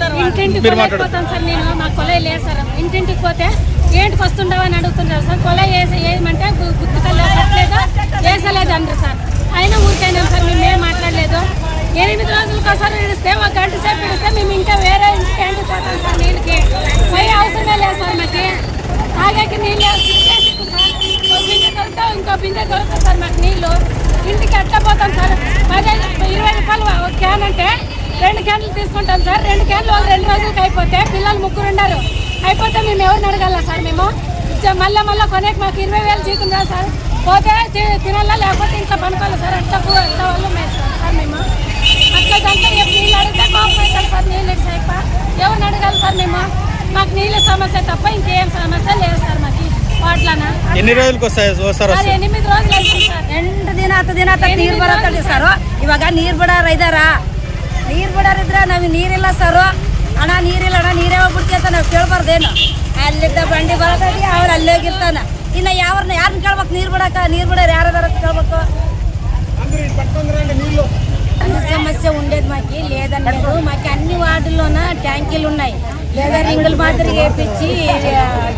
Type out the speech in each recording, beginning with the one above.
ఇంటింటికి కొలైపోతాను సార్ నేను మా కొలై లేదు సార్. ఇంటింటికి పోతే ఏంటికి వస్తుండవు అని అడుగుతుంటారు సార్. కొలై వేసి వేయమంటే గుర్తుకల్లా కట్టలేదు వేసలేదు అంటారు సార్. అయినా ఊరికైనా సార్ మేము ఏం మాట్లాడలేదు. ఎనిమిది రోజులకు ఒకసారి ఇడిస్తే ఒక గంట సేపు ఇడిస్తే మేము ఇంకా వేరే ఇంటికి ఏంటికి పోతాం సార్ నీళ్ళకి. పోయి అవసరమే లేదు సార్ మాకు. తాగాకి నీళ్ళు బిందె దొరుకుతా ఇంకో బిందె దొరుకుతా సార్ మాకు నీళ్ళు. ఇంటికి ఎట్లా పోతాం సార్? పదహైదు ఇరవై రూపాయలు ఒక క్యాన్ అంటే రెండు క్యాన్లు తీసుకుంటాం సార్. రెండు రెండు రోజులకి అయిపోతే పిల్లలు ముగ్గురు ఉన్నారు అయిపోతే మేము ఎవరిని అడగాల సార్ మేము ఇచ్చే- మళ్ళా మళ్ళా కొనేకి మాకు ఇరవై వేలు జీతం రా సార్ పోతే తి- తినాలా లేకపోతే ఇంట్లో పనుకోవాలి సార్ అట్లా కూ- అట్లా వాళ్ళు మేస్తాం సార్ మేము అట్లా దాంట్లో ఎప్పుడు నీళ్ళు అడిగితే కోపం అవుతారు సార్ నీళ్ళు ఇటు సైప ఎవరిని అడగాలి సార్ మేము మాకు నీళ్ళ సమస్య తప్ప ఇంకేం సమస్య లేదు సార్ మాకు వాట్లనా ఎన్ని రోజులకు వస్తాయి వస్తారు సార్ ఎనిమిది రోజులు అయింది సార్ ಎಂಟು ದಿನ ಹತ್ತು ದಿನ ಆತ ನೀರು ಬರತ್ತಲ್ರಿ ಸರ್ ಇವಾಗ ನೀರು ಬಿಡಾರ ಇದಾರ ನೀರು ಬಿಡಾರ ಇದ್ರೆ ನಾವು ನೀರಿಲ್ಲ ಸರ್ ಅಣ್ಣ ನೀರಿಲ್ಲ ಅಣ್ಣ ನೀರೇ ಹೋಗ್ಬಿಡ್ತಿ ಅಂತ ನಾವು ಕೇಳ್ಬಾರ್ದೇನು ಅಲ್ಲಿದ್ದ ಬಂಡಿ ಬರತೈತಿ ಅವ್ರು ಅಲ್ಲೇ ಹೋಗಿರ್ತಾನ ಇನ್ನು ಯಾವ್ರನ್ನ ಯಾರನ್ನ ಕೇಳ್ಬೇಕು ನೀರು ಬಿಡಾಕ ನೀರು ಬಿಡೋರು ಯಾರದಾರ ಅಂತ ಕೇಳ್ಬೇಕು అన్ని సమస్య ఉండేది మాకి లేదన్నారు మాకు అన్ని వార్డుల్లోన ట్యాంకీలు ఉన్నాయి లేదా రింగులు మాదిరిగా వేపించి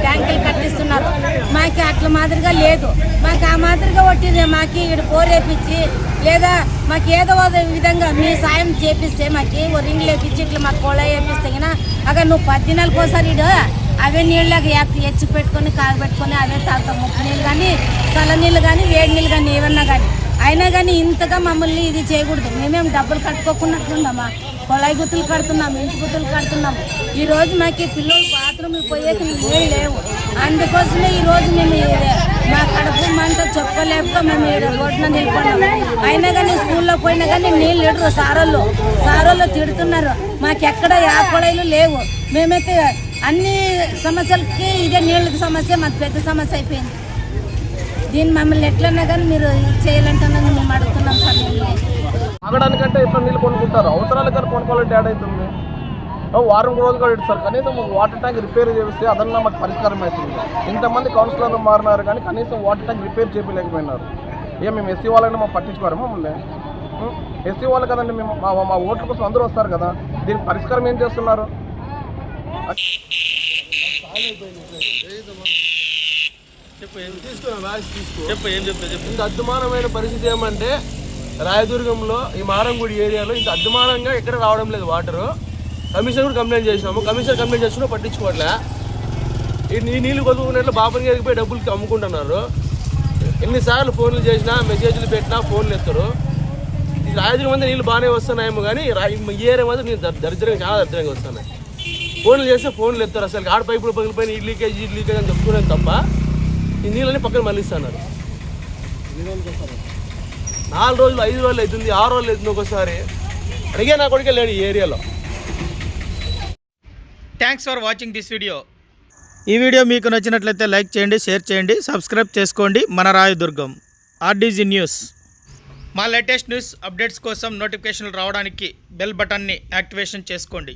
ట్యాంకులు కట్టిస్తున్నారు. మాకు అట్ల మాదిరిగా లేదు. మాకు ఆ మాదిరిగా కొట్టింది మాకు ఇక్కడ పోరేపించి లేదా మాకు ఏదో ఒక విధంగా మీ సాయం చేపిస్తే మాకు ఓ రింగులు లేపించి ఇట్లా మాకు కోళ వేపిస్తే కదా అక్కడ నువ్వు పది నెలలకు ఒకసారి ఇడు అవే నీళ్ళకి ఎచ్చి పెట్టుకొని కాగబెట్టుకొని అవే తాగుతాం ముప్పు నీళ్ళు కానీ చల్ల నీళ్ళు కానీ వేడి నీళ్ళు కానీ ఏమన్నా కానీ అయినా కానీ ఇంతగా మమ్మల్ని ఇది చేయకూడదు. మేమేం డబ్బులు కట్టుకోకున్నట్లున్నామా కొళాయి గుత్తులు కడుతున్నాం ఇంటి గుత్తులు కడుతున్నాము ఈరోజు మాకు ఈ పిల్లలు బాత్రూమ్కి పోయేకి ఏం లేవు. అందుకోసమే ఈరోజు మేము మా కడుపు మంట చెప్పలేక మేము ఈడ రోడ్డున నిలుపుకున్నాము అయినా కానీ స్కూల్లో పోయినా కానీ నీళ్ళు ఇడరు సారోళ్ళు. సారోళ్ళు తిడుతున్నారు. మాకెక్కడ ఆ కొళాయిలు లేవు. మేమైతే అన్ని సమస్యలకి ఇదే నీళ్ళకి సమస్య మాకు పెద్ద సమస్య అయిపోయింది. దీన్ని మమ్మల్ని ఎట్లన్నా కానీ మీరు ఇది చేయాలంటున్నా మేము అడుగుతున్నాం సార్ తాగడానికంటే నీళ్ళు కొనుక్కుంటారు? అవసరాలు కానీ కొనుక్కోవాలంటే యాడ్ అవుతుంది. వారం రోజులు కూడా సార్ కనీసం వాటర్ ట్యాంక్ రిపేర్ చేస్తే అదన్నా మాకు పరిష్కారం అవుతుంది. ఇంతమంది కౌన్సిలర్లు మారినారు కానీ కనీసం వాటర్ ట్యాంక్ రిపేర్ చేయలేకపోయినారు. ఏ మేము ఎస్సీ వాళ్ళని మేము పట్టించుకోరు మమ్మల్ని. ఎస్సీ వాళ్ళు కదండి మేము మా మా ఓట్ల కోసం అందరూ వస్తారు కదా దీనికి పరిష్కారం ఏం చేస్తున్నారు? చెప్పు ఏం చెప్పు ఏం చెప్తా చెప్పు. ఇంత అద్దుమానమైన పరిస్థితి ఏమంటే రాయదుర్గంలో ఈ మారంగుడి ఏరియాలో ఇంత అద్దుమానంగా ఎక్కడ రావడం లేదు వాటర్. కమిషనర్ కూడా కంప్లైంట్ చేసినాము. కమిషనర్ కంప్లైంట్ చేసినా పట్టించుకోవట్లే. ఈ నీ నీళ్ళు కొనుక్కునేట్లు బాబన్ గారికి పోయి డబ్బులకి అమ్ముకుంటున్నారు. ఎన్నిసార్లు ఫోన్లు చేసినా మెసేజ్లు పెట్టినా ఫోన్లు ఎత్తారు. ఈ రాయదుర్గం మంది నీళ్ళు బాగానే వస్తున్నాయేమో కానీ ఏరియా మాత్రం నీళ్ళు దర్- దరిద్రంగా చాలా దరిద్రంగా వస్తున్నాయి. ఫోన్లు చేస్తే ఫోన్లు ఎత్తారు. అసలు ఆడ పైపులు పగిలిపోయిన ఈ లీకేజ్ ఈ లీకేజ్ అని చెప్తున్నాను తప్ప. ఈ నీళ్ళని పక్కన మళ్ళిస్తున్నారు. నాలుగు రోజులు ఐదు రోజులు అవుతుంది ఆరు రోజులు అవుతుంది ఒకసారి. అడిగే నా కొడుకే లేడు ఈ ఏరియాలో. Thanks for watching this video ఈ వీడియో మీకు నచ్చినట్లయితే లైక్ చేయండి షేర్ చేయండి సబ్స్క్రైబ్ చేసుకోండి. మన రాయదుర్గం ఆర్డీజీ న్యూస్. మా లేటెస్ట్ న్యూస్ అప్డేట్స్ కోసం నోటిఫికేషన్లు రావడానికి బెల్ బటన్ని యాక్టివేషన్ చేసుకోండి.